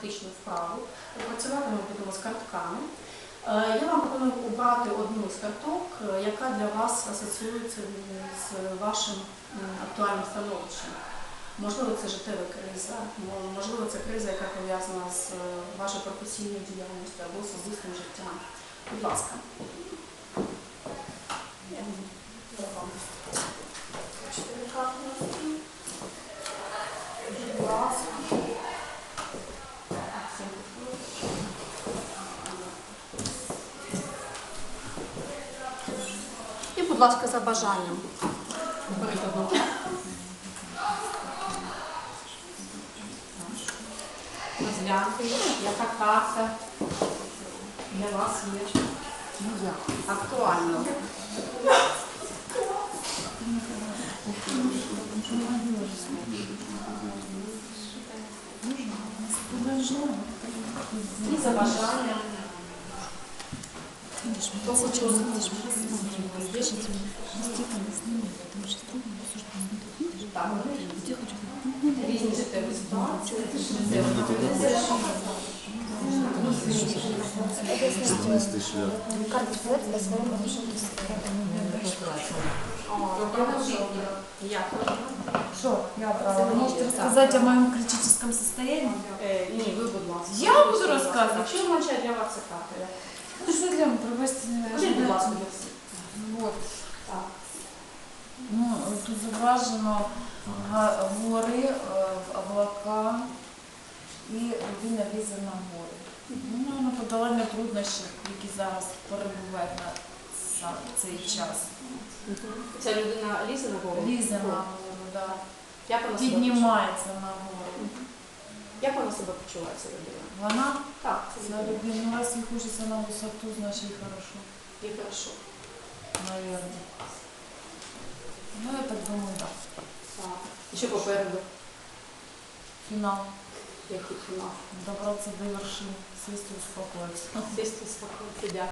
практичну вправу. Працювати ми будемо з картками. Е, Я вам пропоную обрати одну з карток, е, яка для вас асоціюється з вашим актуальним становищем. Можливо, це життєва криза, можливо, це криза, яка пов'язана з е, вашою професійною діяльністю або особистим життям. Будь ласка. Я вам чотири карти на стіл. Будь ласка. Всім І, будь ласка, за бажанням. Розгляньте, яка карта для вас є актуальна. І за бажанням. Что я брала? Вы можете рассказать о моем критическом состоянии? Ні, ви, будь ласка. Я буду розказувати? Якщо означає для вас це карта. Ну что для пробачте, Скажіть, будь ласка. Вот. Так. Ну, тут зображено га- гори, е, облака і людина лізе на гори. Ну, на подолання труднощів, які зараз перебувають на са- цей час. Ця людина лізе на голову? Лізе на гору, да. Як вона себе піднімається гору. Як вона себе почуває, ця людина? Вона Так, людина, ну, хочеться на висоту, значить і хорошо, І хорошо. наверное. Ну, я так думаю, да. Так. І що попереду? Фінал. Який фінал? Добратися до вершин, сісти, успокоїтися. Сісти успокоїтися, Дякую.